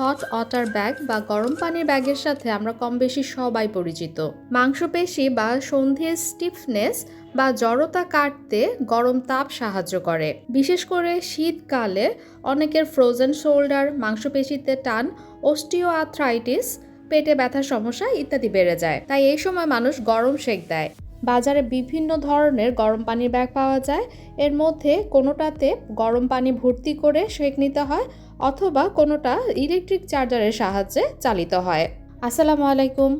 Hot water bag বা গরম পানির ব্যাগের সাথে আমরা কম বেশি সবাই পরিচিত। মাংসপেশি বা সন্ধির স্টিফনেস বা জড়তা কাটতে গরম তাপ সাহায্য করে। বিশেষ করে শীতকালে অনেকের ফ্রোজেন শোল্ডার মাংসপেশিতে টান অস্টিও আর্থ্রাইটিস পেটে ব্যথার সমস্যা ইত্যাদি বেড়ে যায়। তাই এই সময় মানুষ গরম সেক দেয়। বাজারে বিভিন্ন ধরনের গরম পানির ব্যাগ পাওয়া যায়। এর মধ্যে কোনোটাতে গরম পানি ভর্তি করে সেক নিতে হয় অথবা কোনোটা ইলেকট্রিক চার্জারের সাহায্যে চালিত হয়। আসসালামু আলাইকুম,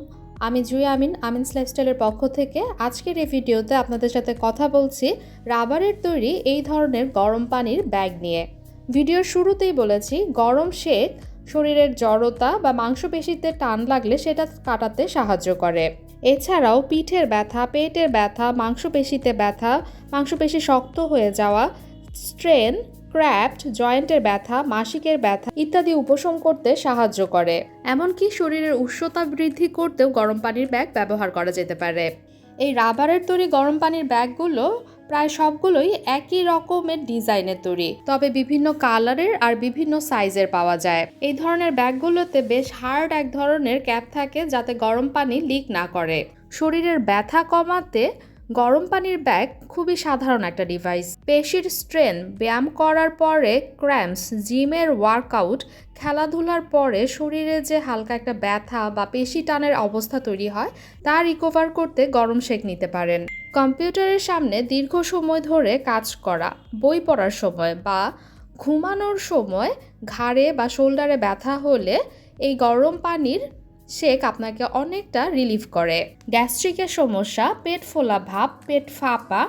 আমি জুই আমিন, আমিনস লাইফস্টাইলের পক্ষ থেকে আজকের এই ভিডিওতে আপনাদের সাথে কথা বলছি রাবারের তৈরি এই ধরনের গরম পানির ব্যাগ নিয়ে। ভিডিওর শুরুতেই বলেছি, গরম শেক শরীরের জড়তা বা মাংসপেশিতে টান লাগলে সেটা কাটাতে সাহায্য করে। এছাড়াও পিঠের ব্যথা, পেটের ব্যথা, মাংসপেশিতে ব্যথা, মাংসপেশি শক্ত হয়ে যাওয়া, স্ট্রেন ক্র্যাপ্ট, জয়েন্টের ব্যথা, মাসিকের ব্যথা ইত্যাদি উপশম করতে সাহায্য করে। এমনকি শরীরের উষ্ণতা বৃদ্ধি করতেও গরম পানির ব্যাগ ব্যবহার করা যেতে পারে। এই রাবারের তৈরি গরম পানির ব্যাগগুলো প্রায় সবগুলোই একই রকমের ডিজাইনের তৈরি, তবে বিভিন্ন কালারের আর বিভিন্ন সাইজের পাওয়া যায়। এই ধরনের ব্যাগগুলোতে বেশ হার্ড এক ধরনের ক্যাপ থাকে যাতে গরম পানি লিক না করে। শরীরের ব্যথা কমাতে গরম পানির ব্যাগ খুবই সাধারণ একটা ডিভাইস পেশির স্ট্রেন ব্যায়াম করার পরে ক্র্যাম্পস জিমের ওয়ার্কআউট খেলাধুলার পরে শরীরে যে হালকা একটা ব্যথা বা পেশি টানের অবস্থা তৈরি হয়, তা রিকভার করতে গরম শেক নিতে পারেন। কম্পিউটারের সামনে দীর্ঘ সময় ধরে কাজ করা, বই পড়ার সময় বা ঘুমানোর সময় ঘাড়ে বা শোল্ডারে ব্যথা হলে এই গরম পানির শেক আপনাকে অনেকটা রিলিফ করে। গ্যাস্ট্রিকের সমস্যা, পেট ফোলা ভাব, পেট ফাঁপা,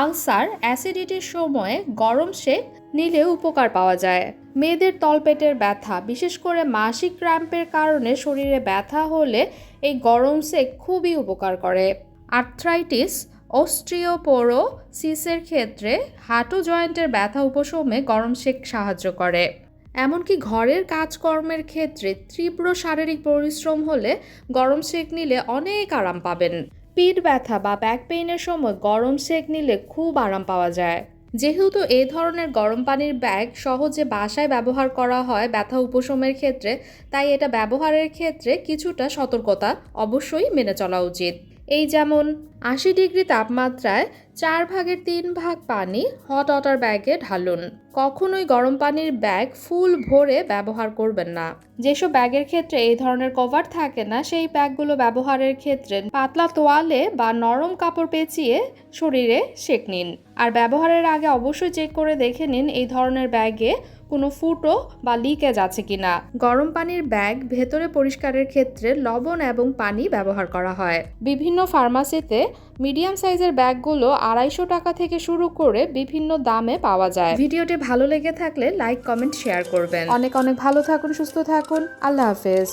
আলসার অ্যাসিডিটির সময়ে গরম শেক নিলে উপকার পাওয়া যায়। মেয়েদের তলপেটের ব্যথা, বিশেষ করে মাসিক ক্র্যাম্পের কারণে শরীরে ব্যথা হলে এই গরম শেক খুবই উপকার করে। আর্থ্রাইটিস অস্ট্রিওপোরোসিসের ক্ষেত্রে হাঁটু জয়েন্টের ব্যথা উপশমে গরম শেক সাহায্য করে। এমনকি ঘরের কাজকর্মের ক্ষেত্রে তীব্র শারীরিক পরিশ্রম হলে গরম সেক নিলে অনেক আরাম পাবেন। পিঠ ব্যথা বা ব্যাক পেইনের সময় গরম সেক নিলে খুব আরাম পাওয়া যায়। যেহেতু এই ধরনের গরম পানির ব্যাগ সহজে বাসায় ব্যবহার করা হয় ব্যথা উপশমের ক্ষেত্রে, তাই এটা ব্যবহারের ক্ষেত্রে কিছুটা সতর্কতা অবশ্যই মেনে চলা উচিত। এই যেমন আশি ডিগ্রি তাপমাত্রায় চার ভাগের তিন ভাগ পানি হট ওয়াটার ব্যাগে ঢালুন। কখনোই গরম পানির ব্যাগ ফুল ভরে ব্যবহার করবেন না। যেসব ব্যাগের ক্ষেত্রে এই ধরনের কভার থাকে না, সেই ব্যাগগুলো ব্যবহারের ক্ষেত্রে পাতলা তোয়ালে বা নরম কাপড় পেঁচিয়ে শরীরে সেঁক নিন। আর ব্যবহারের আগে অবশ্যই চেক করে দেখে নিন এই ধরনের ব্যাগে কোনো ফুটো বা লিকেজ আছে কিনা। গরম পানির ব্যাগ ভেতরে পরিষ্কারের ক্ষেত্রে লবণ এবং পানি ব্যবহার করা হয়। বিভিন্ন ফার্মাসিতে মিডিয়াম সাইজের ব্যাগগুলো আড়াইশো টাকা থেকে শুরু করে বিভিন্ন দামে পাওয়া যায়। ভিডিওটি ভালো লেগে থাকলে লাইক কমেন্ট শেয়ার করবেন। অনেক অনেক ভালো থাকুন সুস্থ থাকুন। আল্লাহ হাফেজ।